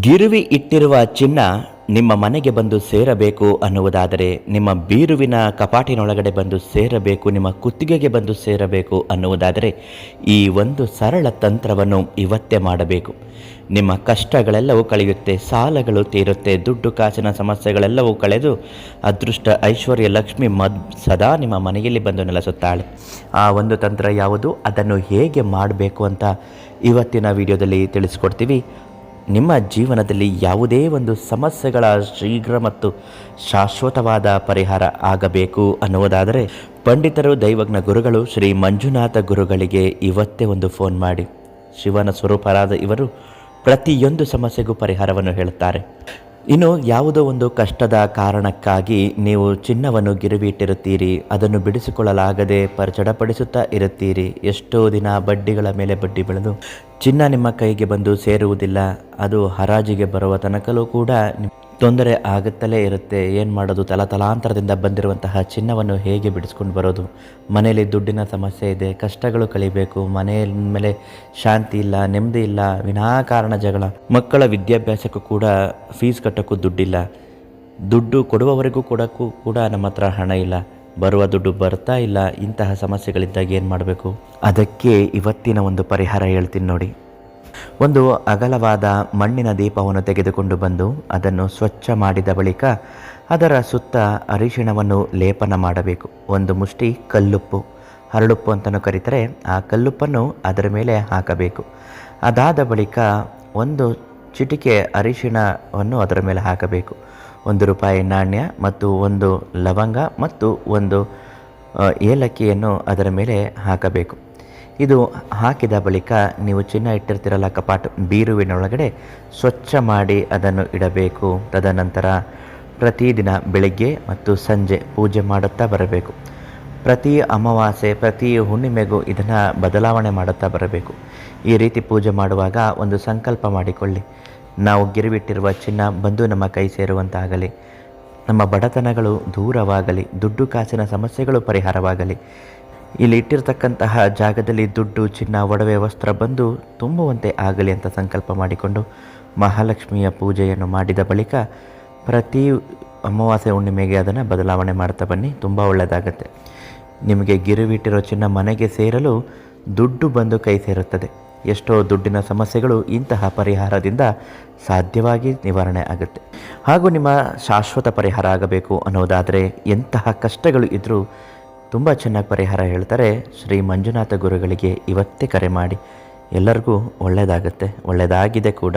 ಗಿರುವಿ ಇಟ್ಟಿರುವ ಚಿನ್ನ ನಿಮ್ಮ ಮನೆಗೆ ಬಂದು ಸೇರಬೇಕು ಅನ್ನುವುದಾದರೆ ನಿಮ್ಮ ಬೀರುವಿನ ಕಪಾಟಿನೊಳಗಡೆ ಬಂದು ಸೇರಬೇಕು, ನಿಮ್ಮ ಕುತ್ತಿಗೆಗೆ ಬಂದು ಸೇರಬೇಕು ಅನ್ನುವುದಾದರೆ ಈ ಒಂದು ಸರಳ ತಂತ್ರವನ್ನು ಇವತ್ತೇ ಮಾಡಬೇಕು. ನಿಮ್ಮ ಕಷ್ಟಗಳೆಲ್ಲವೂ ಕಳೆಯುತ್ತೆ, ಸಾಲಗಳು ತೀರುತ್ತೆ, ದುಡ್ಡು ಕಾಸಿನ ಸಮಸ್ಯೆಗಳೆಲ್ಲವೂ ಕಳೆದು ಅದೃಷ್ಟ ಐಶ್ವರ್ಯ ಲಕ್ಷ್ಮಿ ಮದ್ ಸದಾ ನಿಮ್ಮ ಮನೆಯಲ್ಲಿ ಬಂದು ನೆಲೆಸುತ್ತಾಳೆ. ಆ ಒಂದು ತಂತ್ರ ಯಾವುದು? ಅದನ್ನು ಹೇಗೆ ಮಾಡಬೇಕು ಅಂತ ಇವತ್ತಿನ ವಿಡಿಯೋದಲ್ಲಿ ತಿಳಿಸ್ಕೊಡ್ತೀವಿ. ನಿಮ್ಮ ಜೀವನದಲ್ಲಿ ಯಾವುದೇ ಒಂದು ಸಮಸ್ಯೆಗಳ ಶೀಘ್ರ ಮತ್ತು ಶಾಶ್ವತವಾದ ಪರಿಹಾರ ಆಗಬೇಕು ಅನ್ನುವುದಾದರೆ ಪಂಡಿತರು, ದೈವಜ್ಞ ಗುರುಗಳು, ಶ್ರೀ ಮಂಜುನಾಥ ಗುರುಗಳಿಗೆ ಇವತ್ತೇ ಒಂದು ಫೋನ್ ಮಾಡಿ. ಶಿವನ ಸ್ವರೂಪರಾದ ಇವರು ಪ್ರತಿಯೊಂದು ಸಮಸ್ಯೆಗೂ ಪರಿಹಾರವನ್ನು ಹೇಳುತ್ತಾರೆ. ಇನ್ನು ಯಾವುದೋ ಒಂದು ಕಷ್ಟದ ಕಾರಣಕ್ಕಾಗಿ ನೀವು ಚಿನ್ನವನ್ನು ಗಿರುವಿಟ್ಟಿರುತ್ತೀರಿ ಅದನ್ನು ಬಿಡಿಸಿಕೊಳ್ಳಲಾಗದೆ ಪರಚಡಪಡಿಸುತ್ತಾ ಇರುತ್ತೀರಿ. ಎಷ್ಟೋ ದಿನ ಬಡ್ಡಿಗಳ ಮೇಲೆ ಬಡ್ಡಿ ಬೆಳೆದು ಚಿನ್ನ ನಿಮ್ಮ ಕೈಗೆ ಬಂದು ಸೇರುವುದಿಲ್ಲ, ಅದು ಹರಾಜಿಗೆ ಬರುವ ತನಕಲೂ ಕೂಡ ತೊಂದರೆ ಆಗುತ್ತಲೇ ಇರುತ್ತೆ. ಏನು ಮಾಡೋದು? ತಲತಲಾಂತರದಿಂದ ಬಂದಿರುವಂತಹ ಚಿನ್ನವನ್ನು ಹೇಗೆ ಬಿಡಿಸ್ಕೊಂಡು ಬರೋದು? ಮನೆಯಲ್ಲಿ ದುಡ್ಡಿನ ಸಮಸ್ಯೆ ಇದೆ, ಕಷ್ಟಗಳು ಕಳಿಬೇಕು ಮನೆಯ ಮೇಲೆ ಶಾಂತಿ ಇಲ್ಲ, ನೆಮ್ಮದಿ ಇಲ್ಲ, ವಿನಾಕಾರಣ ಜಗಳ. ಮಕ್ಕಳ ವಿದ್ಯಾಭ್ಯಾಸಕ್ಕೂ ಕೂಡ ಫೀಸ್ ಕಟ್ಟೋಕ್ಕೂ ದುಡ್ಡಿಲ್ಲ. ದುಡ್ಡು ಕೊಡುವವರೆಗೂ ಕೊಡೋಕ್ಕೂ ಕೂಡ ನಮ್ಮ ಹತ್ರ ಹಣ ಇಲ್ಲ. ಬರುವ ದುಡ್ಡು ಬರ್ತಾ ಇಲ್ಲ. ಇಂತಹ ಸಮಸ್ಯೆಗಳಿದ್ದಾಗ ಏನು ಮಾಡಬೇಕು? ಅದಕ್ಕೆ ಇವತ್ತಿನ ಒಂದು ಪರಿಹಾರ ಹೇಳ್ತೀನಿ ನೋಡಿ. ಒಂದು ಅಗಲವಾದ ಮಣ್ಣಿನ ದೀಪವನ್ನು ತೆಗೆದುಕೊಂಡು ಬಂದು ಅದನ್ನು ಸ್ವಚ್ಛ ಮಾಡಿದ ಬಳಿಕ ಅದರ ಸುತ್ತ ಅರಿಶಿಣವನ್ನು ಲೇಪನ ಮಾಡಬೇಕು. ಒಂದು ಮುಷ್ಟಿ ಕಲ್ಲುಪ್ಪು. ಹರಳುಪ್ಪು ಅಂತಲೂ ಕರೀತಾರೆ. ಆ ಕಲ್ಲುಪ್ಪನ್ನು ಅದರ ಮೇಲೆ ಹಾಕಬೇಕು. ಅದಾದ ಬಳಿಕ ಒಂದು ಚಿಟಿಕೆ ಅರಿಶಿಣವನ್ನು ಅದರ ಮೇಲೆ ಹಾಕಬೇಕು. ಒಂದು ರೂಪಾಯಿ ನಾಣ್ಯ ಮತ್ತು ಒಂದು ಲವಂಗ ಮತ್ತು ಒಂದು ಏಲಕ್ಕಿಯನ್ನು ಅದರ ಮೇಲೆ ಹಾಕಬೇಕು. ಇದು ಹಾಕಿದ ಬಳಿಕ ನೀವು ಚಿನ್ನ ಇಟ್ಟಿರ್ತಿರಲ್ಲ ಕಪಾಟ್ ಬೀರುವಿನೊಳಗಡೆ, ಸ್ವಚ್ಛ ಮಾಡಿ ಅದನ್ನು ಇಡಬೇಕು. ತದನಂತರ ಪ್ರತಿದಿನ ಬೆಳಗ್ಗೆ ಮತ್ತು ಸಂಜೆ ಪೂಜೆ ಮಾಡುತ್ತಾ ಬರಬೇಕು. ಪ್ರತಿ ಅಮಾವಾಸ್ಯೆ, ಪ್ರತಿ ಹುಣ್ಣಿಮೆಗೂ ಇದನ್ನು ಬದಲಾವಣೆ ಮಾಡುತ್ತಾ ಬರಬೇಕು. ಈ ರೀತಿ ಪೂಜೆ ಮಾಡುವಾಗ ಒಂದು ಸಂಕಲ್ಪ ಮಾಡಿಕೊಳ್ಳಿ. ನಾವು ಗಿರಿವಿಟ್ಟಿರುವ ಚಿನ್ನ ಬಂದು ನಮ್ಮ ಕೈ ಸೇರುವಂತಾಗಲಿ. ನಮ್ಮ ಬಡತನಗಳು ದೂರವಾಗಲಿ, ದುಡ್ಡು, ಕಾಸಿನ ಸಮಸ್ಯೆಗಳು ಪರಿಹಾರವಾಗಲಿ. ಇಲ್ಲಿ ಇಟ್ಟಿರ್ತಕ್ಕಂತಹ ಜಾಗದಲ್ಲಿ ದುಡ್ಡು, ಚಿನ್ನ, ಒಡವೆ, ವಸ್ತ್ರ ಬಂದು ತುಂಬುವಂತೆ ಆಗಲಿ ಅಂತ ಸಂಕಲ್ಪ ಮಾಡಿಕೊಂಡು ಮಹಾಲಕ್ಷ್ಮಿಯ ಪೂಜೆಯನ್ನು ಮಾಡಿದ ಬಳಿಕ ಪ್ರತಿ ಅಮಾವಾಸ್ಯೆ ಹುಣ್ಣಿಮೆಗೆ ಅದನ್ನು ಬದಲಾವಣೆ ಮಾಡ್ತಾ ಬನ್ನಿ, ತುಂಬ ಒಳ್ಳೆಯದಾಗತ್ತೆ. ನಿಮಗೆ ಗಿರುವಿಟ್ಟಿರೋ ಚಿನ್ನ ಮನೆಗೆ ಸೇರಲು ದುಡ್ಡು ಬಂದು ಕೈ ಸೇರುತ್ತದೆ. ಎಷ್ಟೋ ದುಡ್ಡಿನ ಸಮಸ್ಯೆಗಳು ಇಂತಹ ಪರಿಹಾರದಿಂದ ಸಾಧ್ಯವಾಗಿ ನಿವಾರಣೆ ಆಗುತ್ತೆ. ಹಾಗೂ ನಿಮ್ಮ ಶಾಶ್ವತ ಪರಿಹಾರ ಆಗಬೇಕು ಅನ್ನೋದಾದರೆ ಎಂತಹ ಕಷ್ಟಗಳು ಇದ್ದರೂ ತುಂಬ ಚೆನ್ನಾಗಿ ಪರಿಹಾರ ಹೇಳ್ತಾರೆ. ಶ್ರೀ ಮಂಜುನಾಥ ಗುರುಗಳಿಗೆ ಇವತ್ತೇ ಕರೆ ಮಾಡಿ. ಎಲ್ಲರಿಗೂ ಒಳ್ಳೆಯದಾಗುತ್ತೆ ಒಳ್ಳೆಯದಾಗಿದೆ ಕೂಡ.